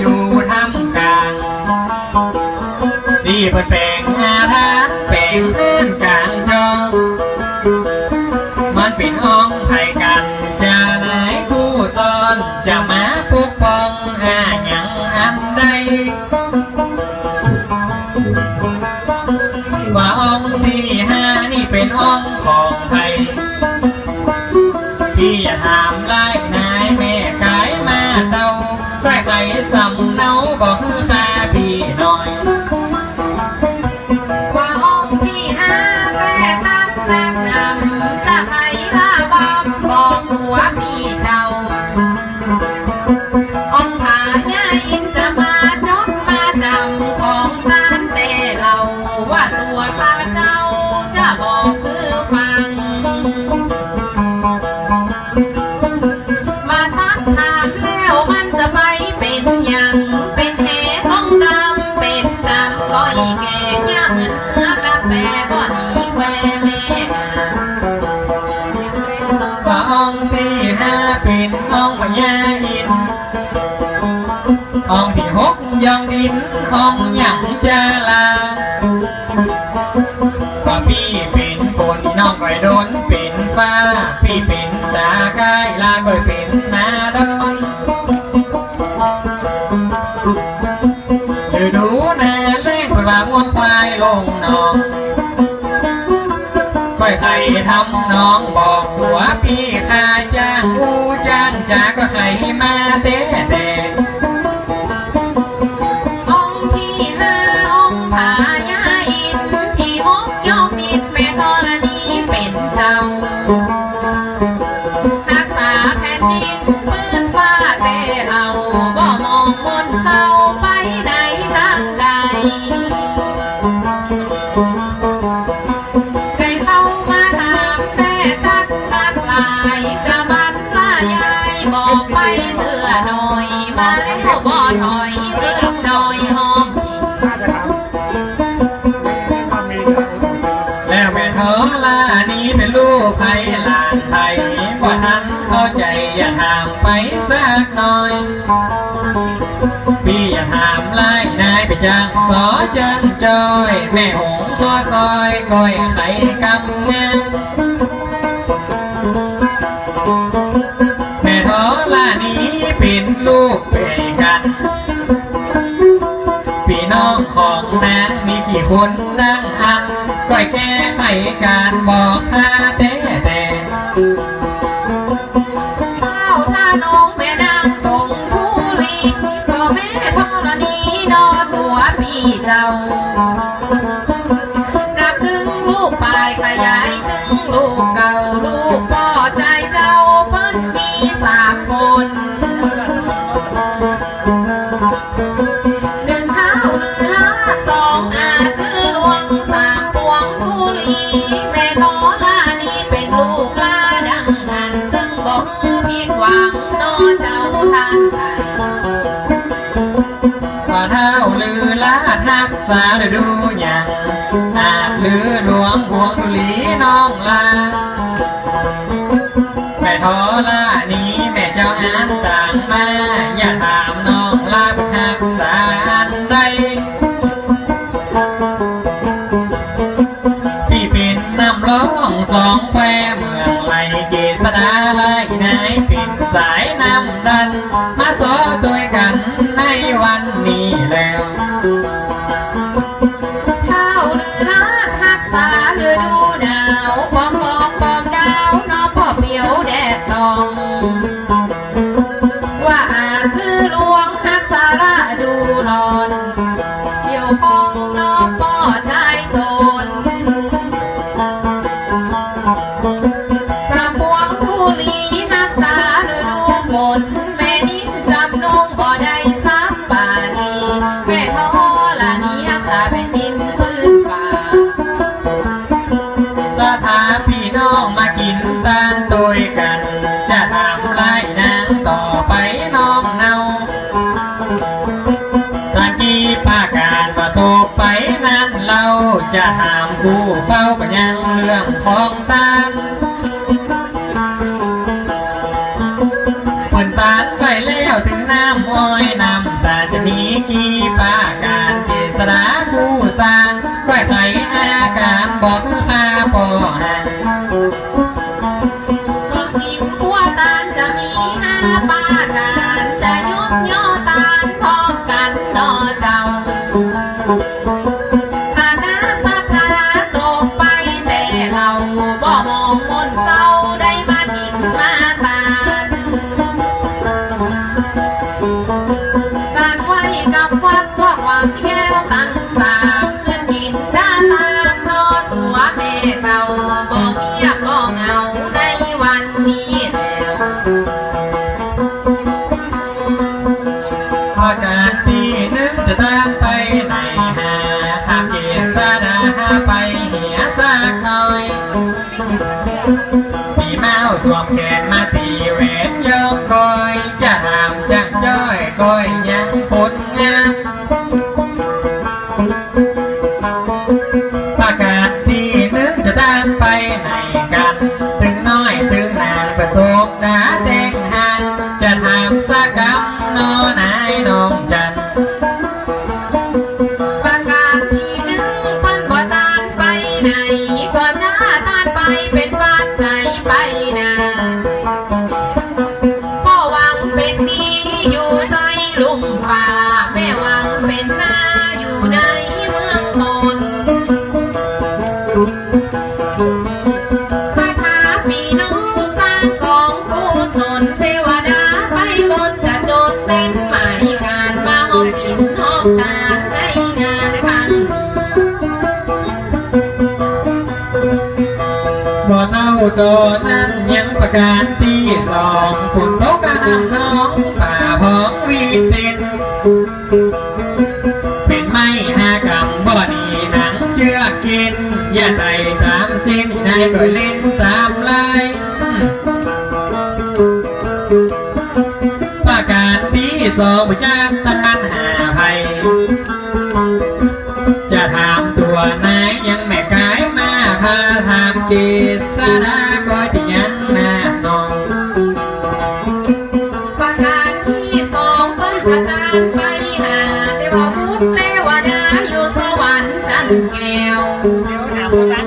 อยู่ทำกลางที่เพิ่นแปลงอาทาแปลงเลื่อนกลางจองมันเป็นห้องไทยกันจะไหนคู่ซ้อนจะมาปกป้องหาหยังอันใดว่าองค์ที่ห้านี่เป็นองค์ของไทยพี่อย่าถามไล่น เป็นก้อยแก่ย่าเหมือนเนื้อกาแฟบ่หนีแวแม่ว่าองค์ที่ห้าป็นองพญาอินองที่หกยองดินองหยังจาลาว่าพี่ป็นฝนน้องก้อยโดนป็นฟ้าพี่ป็น ทำน้องบอกตัวพี่ค่าจ้างกูจ้างจ้าก็ใครมาเต้เตะ แล้วบ่ถอยรึงดอยหอมจริงแล้วแม่เธอล่านี้เป็นลูกไผ่หลานไทยว่านั้นเข้าใจอย่าถามไปสักหน่อย พี่อย่าถามไล่นายไปจ้างสอจันจอย แม่หงข้อซอยก้อยไข่กำงานแม่ท้อล่านี้เป็นลูกเปยกัน คนนั่งอันก้อยแก้ไขการบอกข้าเต้แต่ข้าวท่าน้องแม่นางตรงผู้ลีพ่อแม่ธรณีนอตัวพี่เจ้านับถึงลูกปลายขยายาอ่านต่างมา อย่าถามน้องลาบหักสารใดพี่เป็นน้ำร้องสองแควเมืองไหลเกษดาไล่นายเป็นสายน้ำดัน มาสอตัวกันในวันนี้แล้ว เกี่ยวข้องนอพ่อใจต จะถามผู้เฝ้ากันยังเรื่องของตานเปินตาดไปแล้วถึงน้ำอ้อยน้ำตาลนี้กี่ปาการเกษรา บ่มองมนเศร้าได้มากินมาตาการไหวกับวัดว่าหวังแก้วตั้งสามเพื่อนกินด้าตามรอตัวแม่เจ้าบ่เงียบบ่เงาในวันนี้แล้วพอการที่นึกจะตามไปไหนหาตามเกษดาไป ลุ่มฟ้าแม่วังเป็นนาอยู่ในเมืองมนสถาปีน้องสร้างกองกุศลเทวดาไปบนจะโจทย์เส้นหมายการมาหอมกินหอมตาในงานครั้งบ่เน่าโดนั้นยังประการที่สองฝุ่นตกกระนำน้อง องวีดเด่นเป็นไม่หากำบ่ดีหนังเชื่อกิน อย่าไต่ตามเส้นนายก็เล่นตามลายประการที่สองประจานตันหาภัยจะถามตัวนายยังแม่กายมาพาถามเกษดา แก้ว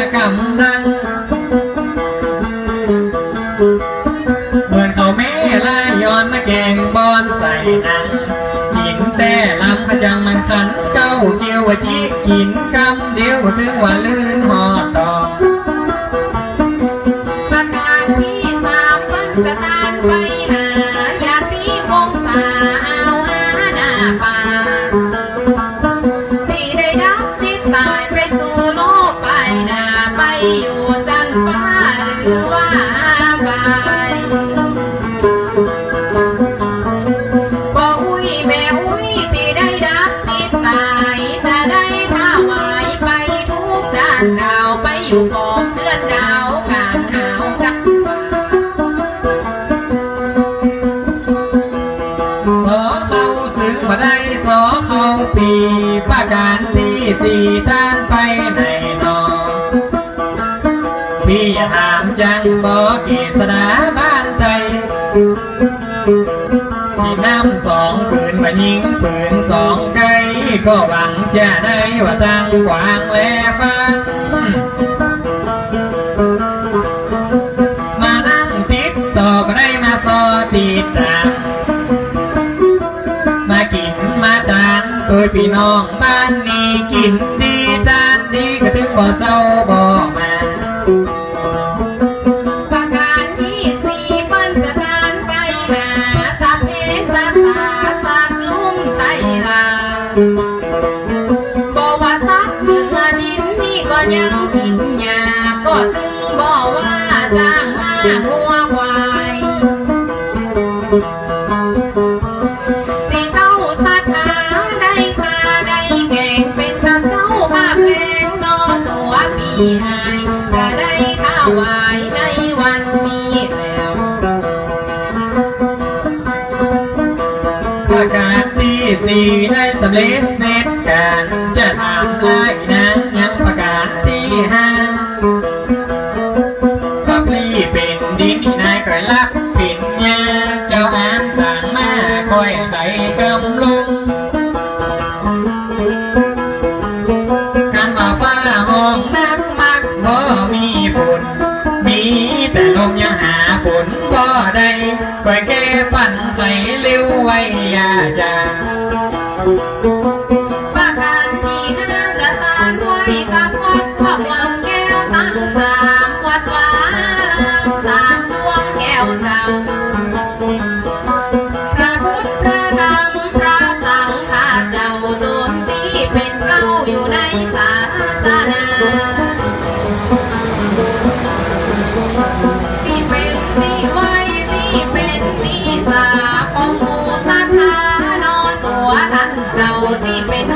ากำลัง เหมือนเขาแม่ลายย้อนมาแกงบอนใส่หนังกินแต่ลำขจังมันขันเก้าเคียวว่าจิกินกำเดียวถึงว่าลื่นหอานดาวไปอยู่กองเดือนดาวกลางหาวจักฟ้าสอเข้าถึงมาได้สอเข้าปีประการที่สี่ท่านไปไหนนอพี่อย่าถามจังสอกีสดาบ้านไทยที่นำสองปืนมายิงปืนสองไกก็หวังจะได้ว่าตั้งกวางและฟังมา พี่น้องบ้านนี้กินดีทานดีก็ถึงบ่เศร้าบ่มาประการที่สี่ปัญจทานไปหาสัพเพสัตตาสัตว์ลุ่มไตลาบว่าสัตว์เหนือดินนี่ก็ยังกินยาก็ถึงบอกว่าจ้างมางั ได้สำเร็จเสร็จการจะทำลายนางยังประกาศที่ห้าปับลี่เป็นดินนายกระลับปิ่นยาเจ้าอานต่างมาคอยใส่กำลุงการมาฟ้าห้องนักมักบ่มีฝนมีแต่ลมยังหาฝนบ่ได้คอยแก้ปั่นใส่เร็วไว้ยาจาง ประการที่ห้าจะตานไว้กับวัดพระวังแก้วตั้งสามวัดวาลามสามดวงแก้วเจ้าพระพุทธพระธรรมพระสังฆาเจ้าตน ของ